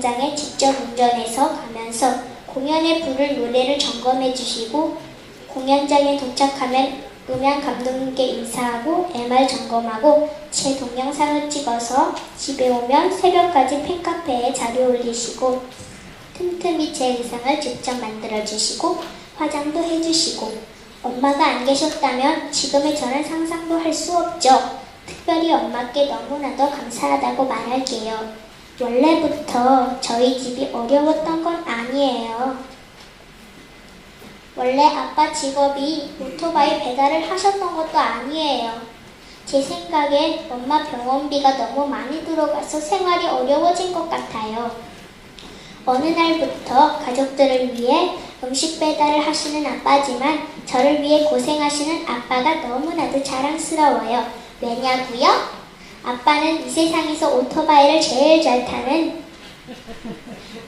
장에 직접 운전해서 가면서 공연에 부를 노래를 점검해 주시고 공연장에 도착하면 음향 감독님께 인사하고 MR 점검하고 제 동영상을 찍어서 집에 오면 새벽까지 팬카페에 자료 올리시고 틈틈이 제 의상을 직접 만들어 주시고 화장도 해주시고 엄마가 안 계셨다면 지금의 저는 상상도 할 수 없죠. 특별히 엄마께 너무나도 감사하다고 말할게요. 원래부터 저희 집이 어려웠던 건 아니에요. 원래 아빠 직업이 오토바이 배달을 하셨던 것도 아니에요. 제 생각엔 엄마 병원비가 너무 많이 들어가서 생활이 어려워진 것 같아요. 어느 날부터 가족들을 위해 음식 배달을 하시는 아빠지만 저를 위해 고생하시는 아빠가 너무나도 자랑스러워요. 왜냐고요? 아빠는 이 세상에서 오토바이를 제일 잘 타는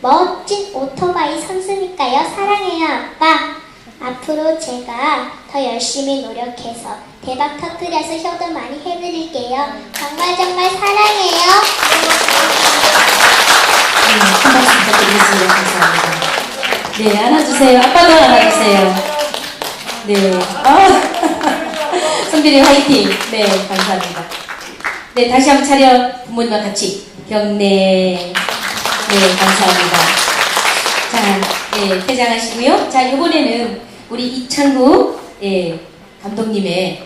멋진 오토바이 선수니까요. 사랑해요, 아빠. 앞으로 제가 더 열심히 노력해서 대박 터뜨려서 효도 많이 해드릴게요. 정말 정말 사랑해요. 네, 안아주세요. 아빠도 안아주세요. 네, 아, 성빈이 화이팅. 네, 감사합니다. 네, 다시 한번 차려 부모님과 같이 경례. 네, 감사합니다. 자, 네, 퇴장하시고요. 자, 이번에는 우리 이창구 예, 감독님의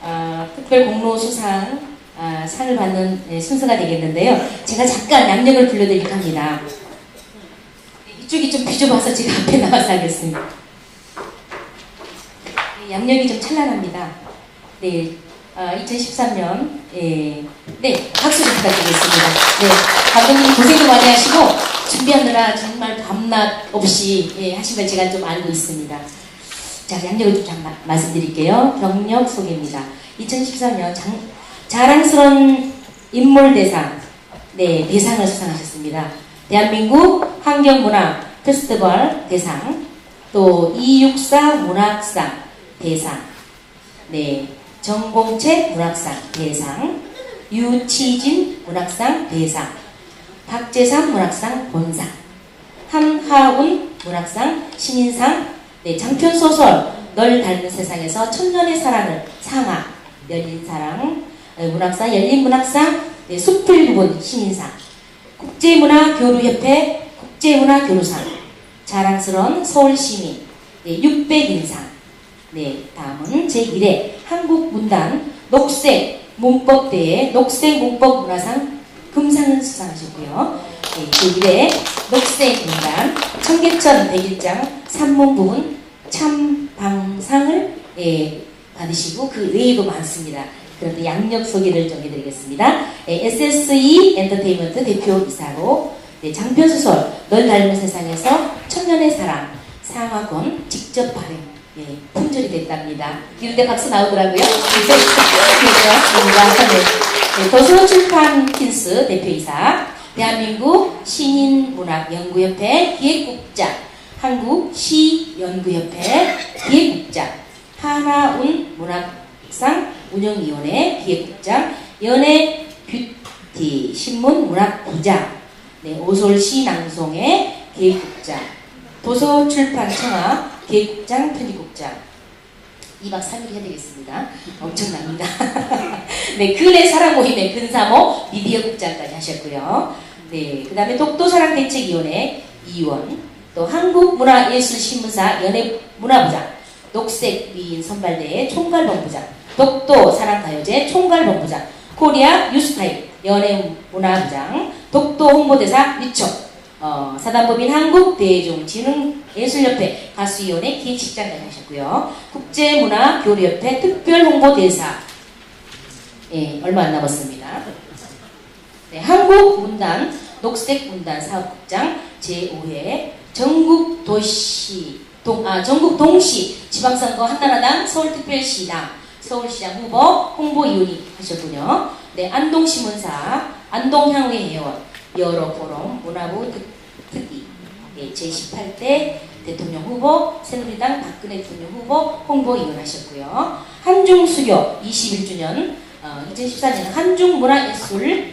아, 특별 공로 수상 아, 상을 받는 예, 순서가 되겠는데요. 제가 잠깐 양력을 불러드릴까 합니다. 네, 이쪽이 좀 비좁아서 제가 앞에 나와서 하겠습니다. 네, 양력이 좀 찬란합니다. 네, 2013년 예, 네 박수 좀 부탁드리겠습니다. 네, 감독님 고생도 많이 하시고 준비하느라 정말 밤낮 없이 예, 하신 걸 제가 좀 알고 있습니다. 자, 양력을 좀 잠깐 말씀드릴게요. 경력 소개입니다. 2014년 장, 자랑스러운 인물 대상, 네, 대상을 수상하셨습니다. 대한민국 환경문화 페스티벌 대상, 또264 문학상 대상, 네, 전공책 문학상 대상, 유치진 문학상 대상, 박재상 문학상 본상, 한하운 문학상 신인상, 네, 장편 소설 널 닮은 세상에서 천년의 사랑을 상하, 열린 사랑, 네, 문학상 열린 문학상, 네, 숲을 부분 신인상, 국제문화교류협회 국제문화교류상, 자랑스러운 서울시민, 네, 600인상, 네, 다음은 제1회 한국문단 녹색 문법대회 녹색 문법 문화상 금상을 수상하셨고요. 네, 제1회 녹색 문단 청계천 백일장 산문 부분 참방상을 예, 받으시고 그 외에도 많습니다. 그런데 양력 소개를 좀 해드리겠습니다. 예, SSE 엔터테인먼트 대표이사로 네, 장편 소설 널 닮은 세상에서 천년의 사랑 상화권 직접 발행 예, 품절이 됐답니다. 이런데 박수 나오더라고요. 네, 고맙습니다. 네, 네, 도서출판 킨스 대표이사 대한민국 신인문학연구협회 기획국장 한국시연구협회 기획국장 하나운 문학상 운영위원회 기획국장 연예 뷰티 신문 문학부장 네, 오솔시 낭송회 기획국장 도서 출판 청아 기획국장 편집국장 2박 3일 해야 되겠습니다. 엄청납니다. 네, 근래 사랑 모임의 근사모 미디어 국장까지 하셨고요. 네, 그 다음에 독도사랑대책위원회 이원, 또 한국문화예술신문사 연예문화부장, 녹색미인 선발대회 총괄본부장, 독도사랑가요제 총괄본부장, 코리아 뉴스타일 연예문화부장, 독도홍보대사 위촉, 어, 사단법인 한국대중진흥예술협회 가수위원회 기획실장까지 하셨고요. 국제문화교류협회 특별홍보대사 예, 얼마 안 남았습니다. 네, 한국문단 녹색문단 사업국장 제5회 전국도시 동, 아, 전국 동시 지방선거 한나라당 서울특별시당 서울시장 후보 홍보위원이 하셨군요. 네, 안동신문사 안동향회 회원 여러 포럼 문화부 특, 특위 네, 제18대 대통령 후보 새누리당 박근혜 대통령 후보 홍보위원 하셨고요. 한중수교 21주년 어, 2014년 한중문화예술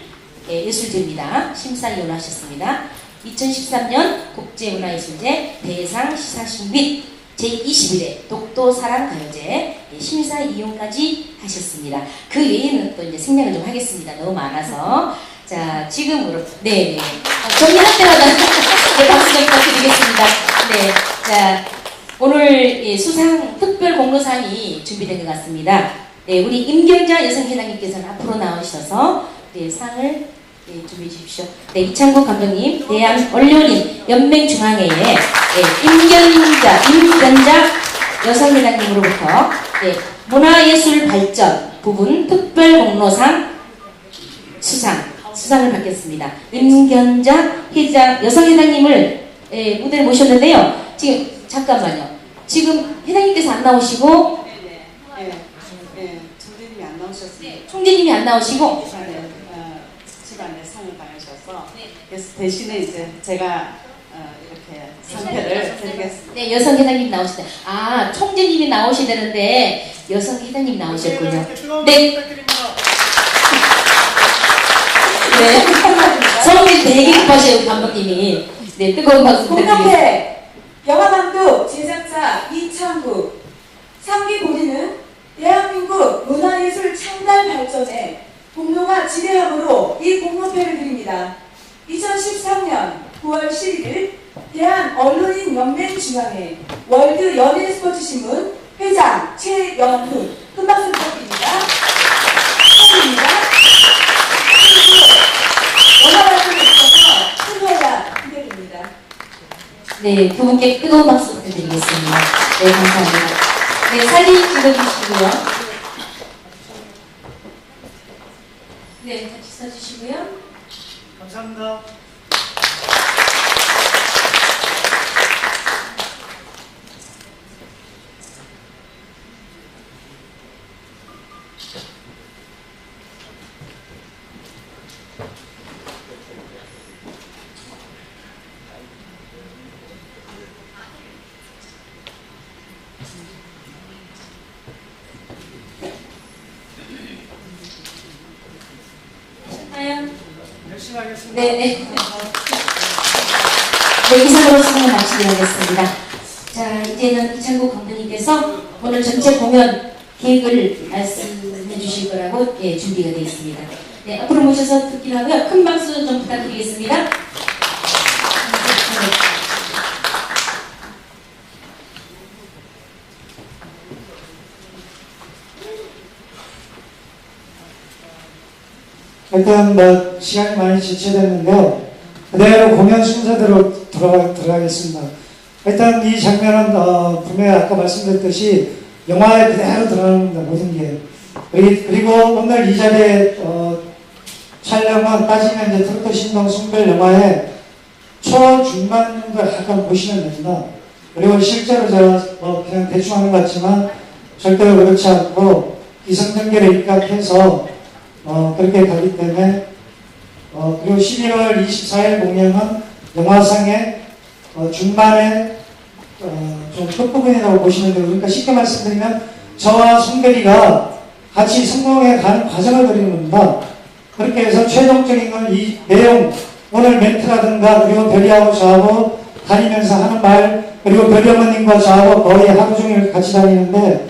예, 예술제입니다. 심사위원 하셨습니다. 2013년 국제문화예술제 대상 시상식 및 제21회 독도 사랑 가요제 심사 이용까지 하셨습니다. 그 외에는 또 이제 생략을 좀 하겠습니다. 너무 많아서. 자, 지금으로. 네 네. 정리할 때마다 네, 박수 좀 부탁드리겠습니다. 네. 자, 오늘 예, 수상 특별 공로상이 준비된 것 같습니다. 네, 우리 임경자 여성회장님께서는 앞으로 나오셔서 네, 상을 네, 준비해 주십시오. 네, 이창국 감독님, 대한 언론인 연맹중앙회의 네, 임경자, 임경자 여성회장님으로부터 네, 문화예술 발전 부분 특별 공로상 수상, 수상을 받겠습니다. 임견자 회장, 여성 회장님을 예, 무대에 모셨는데요. 지금, 잠깐만요. 지금 회장님께서 안 나오시고, 네네. 예, 예, 총재님이 안 나오셨습니다. 총재님이 안 나오시고, 집안에, 어, 집안에 상을 받으셔서 네. 그래서 대신에 이제 제가 어, 이렇게 상패를 드리겠습니다. 네, 여성 회장님 나오시다. 아, 총재님이 나오시다는데, 여성 회장님 나오셨군요. 네. 네. 성민 되게 급하셔요, 감독님이. 네, 뜨거운 박수 부탁드리겠습니다. 공동회 영화감독 제작자 이창구 상기 본인은 대한민국 문화예술 창단 발전에 공로가 지대함으로 이 공로패를 드립니다. 2013년 9월 11일 대한 언론인 연맹 중앙회 월드 연예 스포츠 신문 회장 최연훈 큰 박수 부탁드립니다. 축하드립니다. 그리고 원화 발전에 있어서 큰 활약 기대됩니다. 네, 두 분께 뜨거운 박수 부탁드리겠습니다. 네, 감사합니다. 네, 사진 찍어주시고요. 네, 같이 써주시고요. 감사합니다. 하요 열심히 하겠습니다. 네, 네. 네, 이상으로 수상을 마치도록 하겠습니다. 자, 이제는 이창국 감독님께서 오늘 전체 공연 계획을 말씀해 주실 거라고 예, 준비가 되어 있습니다. 네, 앞으로 모셔서 듣기로 하고요. 큰 박수 좀 부탁드리겠습니다. 일단 뭐 시간이 많이 지체됐는데요. 그대로 공연 순서대로 들어가, 들어가겠습니다. 일단 이 장면은 어, 분명히 아까 말씀드렸듯이 영화에 그대로 들어갑니다. 모든 게. 그리- 그리고 오늘 이 자리에 어, 촬영은 따지면 이제 트로트 신동 숭별 영화의 초중반 정도 약간 보시면 됩니다. 그리고 실제로 제가 뭐 그냥 대충 하는 것 같지만 절대로 그렇지 않고 기성전결에 입각해서 어, 그렇게 가기 때문에 어, 그리고 11월 24일 공연은 영화상의 어, 중반에 어, 좀 끝부분이라고 보시면 되고 그러니까 쉽게 말씀드리면 저와 송별이가 같이 성공해 가는 과정을 그리는 겁니다. 그렇게 해서 최종적인 건 이 내용 오늘 멘트라든가 그리고 별이하고 저하고 다니면서 하는 말 그리고 별이 어머님과 저하고 거의 하루 종일 같이 다니는데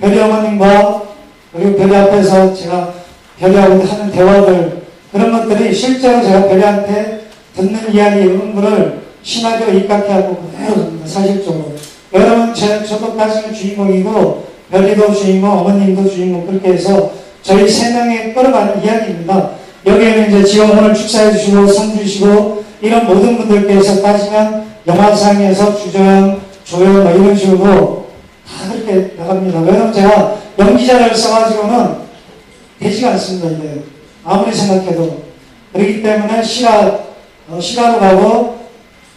별이 어머님과 그리고 별이 앞에서 제가 별이하고 하는 대화들 그런 것들이 실제로 제가 별이한테 듣는 이야기 이런 거를 심하게 입각해 하고 그대로 사실적으로. 여러분 제, 저도 따지면 주인공이고 별이도 주인공 어머님도 주인공 그렇게 해서 저희 세 명이 끌어가는 이야기입니다. 여기에는 이제 오늘 축사해 주시고 상 주시고 이런 모든 분들께서 따지면 영화상에서 주조연 조연 뭐 이런 식으로 다 그렇게 나갑니다. 왜냐면 제가 연기자를 써가지고는 되지가 않습니다, 이게. 아무리 생각해도. 그렇기 때문에 시가, 어, 시가로 가고,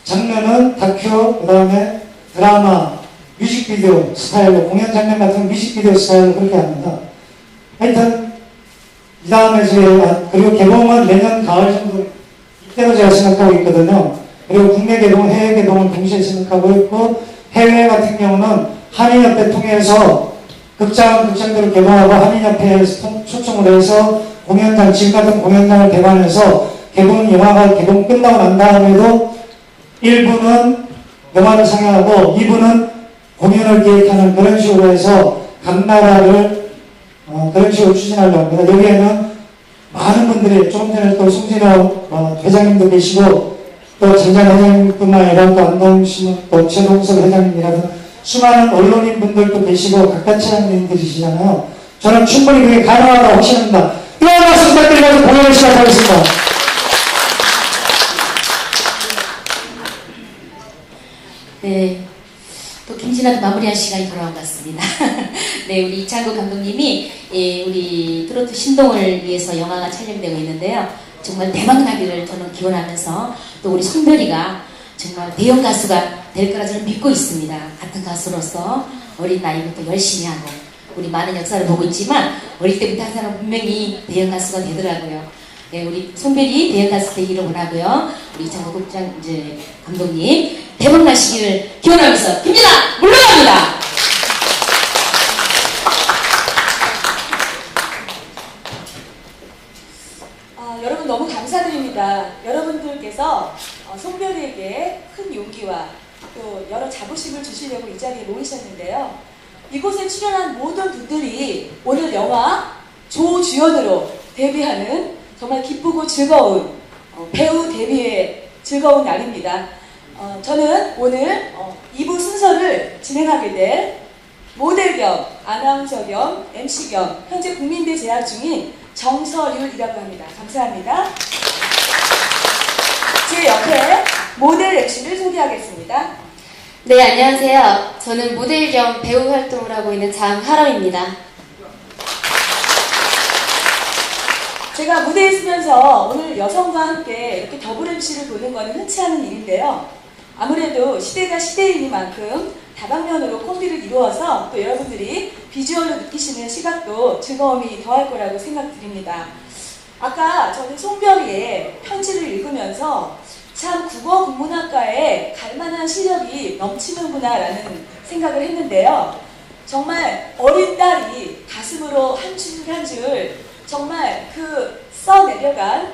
장면은 다큐, 그 다음에 드라마, 뮤직비디오 스타일로, 공연 장면 같은 뮤직비디오 스타일로 그렇게 합니다. 하여튼, 이 다음에 이제, 아, 그리고 개봉은 내년 가을 정도, 이때로 제가 생각하고 있거든요. 그리고 국내 개봉, 해외 개봉은 동시에 생각하고 있고, 해외 같은 경우는 한인협회 통해서 극장, 극장들을 개봉하고 한인협회에 통- 초청을 해서 공연장, 지금 같은 공연장을 개관해서 개봉, 영화가 개봉 끝나고 난 다음에도 1부는 영화를 상영하고 2부는 공연을 기획하는 그런 식으로 해서 각 나라를 어, 그런 식으로 추진하려고 합니다. 여기에는 많은 분들이 조금 전에 또 송진호 어, 회장님도 계시고 또 전장 회장님뿐만 아니라 또 안동신문 또 최동석 회장님이라든 수많은 언론인 분들도 계시고 각각 차장님들이시잖아요. 저는 충분히 그게 가능하다고 확신합니다. 이런 말씀 부탁드리면서 공연을 시작하겠습니다. 네. 또 김진아도 마무리할 시간이 돌아온 것 같습니다. 네, 우리 이창구 감독님이 예, 우리 트로트 신동을 위해서 영화가 촬영되고 있는데요. 정말 대박 나기를 저는 기원하면서 또 우리 성별이가 정말 대형 가수가 될 거라 저는 믿고 있습니다. 같은 가수로서 어린 나이부터 열심히 하고 우리 많은 역사를 보고 있지만 어릴 때부터 항상 분명히 대형 가수가 되더라고요. 네, 우리 송별이 대형 가수 되기를 원하고요. 우리 이창구 국장 이제 감독님 대박 나시기를 기원하면서 김진아 물러갑니다. 아, 여러분 너무 감사드립니다. 여러분들께서 어, 송별이에게 큰 용기와 또 자부심을 주시려고 이 자리에 모이셨는데요. 이곳에 출연한 모든 분들이 오늘 영화 조주연으로 데뷔하는 정말 기쁘고 즐거운 어, 배우 데뷔의 즐거운 날입니다. 어, 저는 오늘 어, 2부 순서를 진행하게 될 모델 겸 아나운서 겸 MC 겸 현재 국민대 재학 중인 정서율이라고 합니다. 감사합니다. 제 옆에 모델 MC를 소개하겠습니다. 네, 안녕하세요. 저는 모델 겸 배우 활동을 하고 있는 장하람입니다. 제가 무대에 서면서 오늘 여성과 함께 이렇게 더블 MC를 보는 것은 흔치 않은 일인데요. 아무래도 시대가 시대이니만큼 다방면으로 콤비를 이루어서 또 여러분들이 비주얼로 느끼시는 시각도 즐거움이 더할 거라고 생각드립니다. 아까 저는 송별이의 편지를 읽으면서 참 국어 국문학과에 갈 만한 실력이 넘치는구나라는 생각을 했는데요. 정말 어린 딸이 가슴으로 한 줄 한 줄 정말 그 써내려간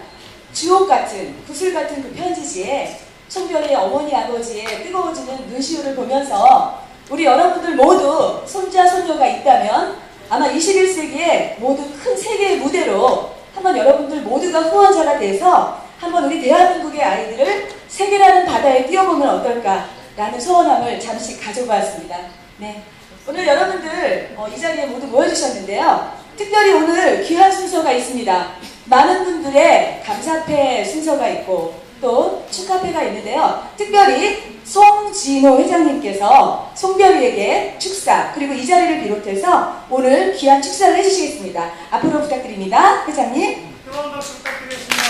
주옥 같은 구슬 같은 그 편지지에 송별의 어머니 아버지의 뜨거워지는 눈시울을 보면서 우리 여러분들 모두 손자 손녀가 있다면 아마 21세기에 모두 큰 세계의 무대로 한번 여러분들 모두가 후원자가 돼서 한번 우리 대한민국의 아이들을 세계라는 바다에 띄워보면 어떨까라는 소원함을 잠시 가져보았습니다. 네. 오늘 여러분들 어, 이 자리에 모두 모여주셨는데요. 특별히 오늘 귀한 순서가 있습니다. 많은 분들의 감사패 순서가 있고 또 축하패가 있는데요. 특별히 송진호 회장님께서 송별이에게 축사 그리고 이 자리를 비롯해서 오늘 귀한 축사를 해주시겠습니다. 앞으로 부탁드립니다. 회장님. 뜨거운 박수 부탁드리겠습니다.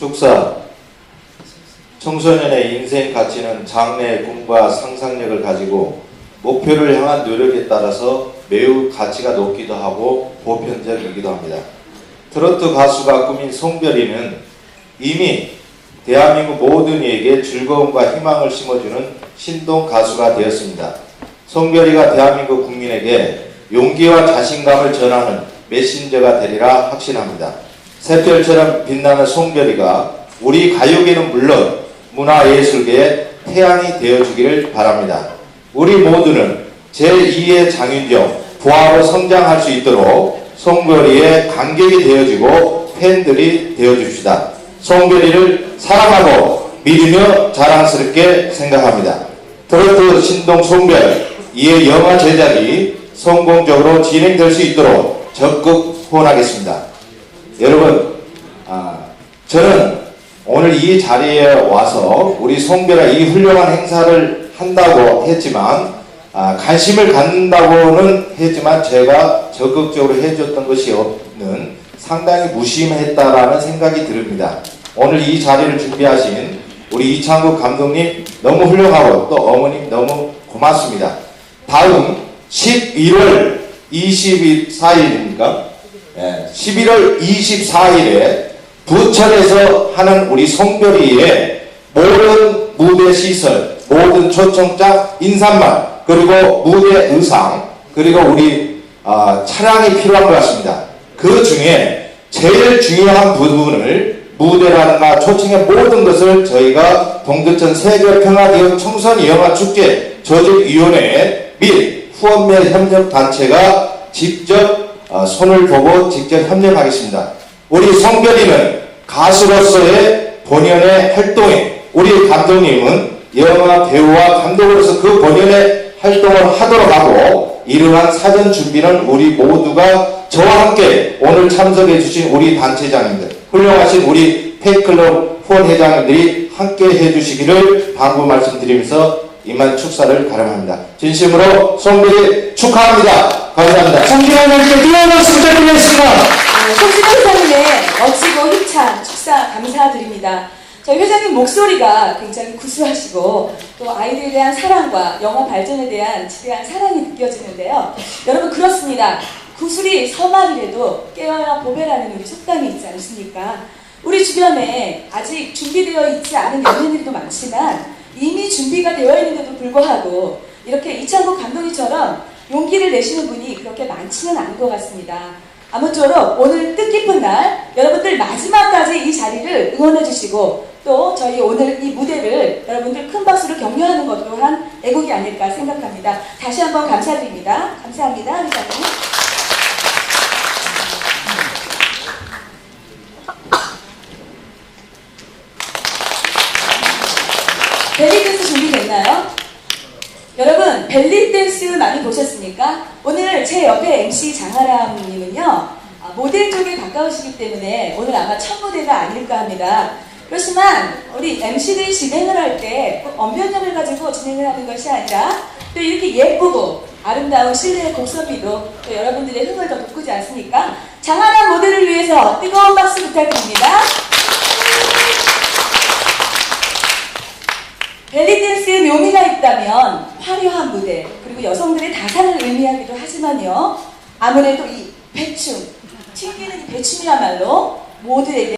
축사 청소년의 인생 가치는 장래의 꿈과 상상력을 가지고 목표를 향한 노력에 따라서 매우 가치가 높기도 하고 보편적이기도 합니다. 트로트 가수가 꾸민 송별이는 이미 대한민국 모든 이에게 즐거움과 희망을 심어주는 신동 가수가 되었습니다. 송별이가 대한민국 국민에게 용기와 자신감을 전하는 메신저가 되리라 확신합니다. 샛별처럼 빛나는 송별이가 우리 가요계는 물론 문화예술계의 태양이 되어주기를 바랍니다. 우리 모두는 제2의 장윤정 부하로 성장할 수 있도록 송별이의 관객이 되어주고 팬들이 되어줍시다. 송별이를 사랑하고 믿으며 자랑스럽게 생각합니다. 트로트 신동 송별 이의 영화 제작이 성공적으로 진행될 수 있도록 적극 후원하겠습니다. 여러분, 아, 저는 오늘 이 자리에 와서 우리 송별아 이 훌륭한 행사를 한다고 했지만 아, 관심을 갖는다고는 했지만 제가 적극적으로 해줬던 것이 없는 상당히 무심했다라는 생각이 듭니다. 오늘 이 자리를 준비하신 우리 이창국 감독님 너무 훌륭하고 또 어머님 너무 고맙습니다. 다음 11월 24일입니까? 11월 24일에 부천에서 하는 우리 송별이의 모든 무대 시설, 모든 초청자 인사말 그리고 무대 의상, 그리고 우리 아, 차량이 필요한 것 같습니다. 그 중에 제일 중요한 부분을 무대라든가 초청의 모든 것을 저희가 동두천 세계평화기업 청소년영화축제 조직위원회 및 후원매 협력단체가 직접 어, 손을 보고 직접 협력하겠습니다. 우리 성별이는 가수로서의 본연의 활동에 우리 감독님은 영화 배우와 감독으로서 그 본연의 활동을 하도록 하고 이러한 사전 준비는 우리 모두가 저와 함께 오늘 참석해 주신 우리 단체장님들 훌륭하신 우리 팬클럽 후원회장님들이 함께 해주시기를 방부 말씀드리면서 이만 축사를 가름합니다. 진심으로 송별이 축하합니다. 감사합니다. 뜨거운 박수 부탁드리겠습니다. 네, 송진호 회장님의 멋지고 힘찬 축사 감사드립니다. 저희 회장님 목소리가 굉장히 구수하시고 또 아이들에 대한 사랑과 영화 발전에 대한 지대한 사랑이 느껴지는데요. 여러분 그렇습니다. 구슬이 서말이라도 깨어나 보배라는 우리 속담이 있지 않습니까? 우리 주변에 아직 준비되어 있지 않은 연예인들도 많지만 이미 준비가 되어 있는데도 불구하고 이렇게 이창국 감독님처럼 용기를 내시는 분이 그렇게 많지는 않은 것 같습니다. 아무쪼록 오늘 뜻깊은 날 여러분들 마지막까지 이 자리를 응원해 주시고 또 저희 오늘 이 무대를 여러분들 큰 박수로 격려하는 것 또한 애국이 아닐까 생각합니다. 다시 한번 감사드립니다. 감사합니다. 회장님. 벨리 댄스 준비됐나요? 여러분 벨리 댄스 많이 보셨습니까? 오늘 제 옆에 MC 장하람님은요 아, 모델 쪽에 가까우시기 때문에 오늘 아마 첫 무대가 아닐까 합니다. 그렇지만 우리 MC들이 진행을 할 때 언변력을 가지고 진행을 하는 것이 아니라 또 이렇게 예쁘고 아름다운 실내의 곡선미도 또 여러분들의 흥을 더 돋구지 않습니까? 장하람 모델을 위해서 뜨거운 박수 부탁드립니다. 벨리댄스의 묘미가 있다면 화려한 무대 그리고 여성들의 다산을 의미하기도 하지만요. 아무래도 이 배춤 튕기는 이 배춤이야말로 모두에게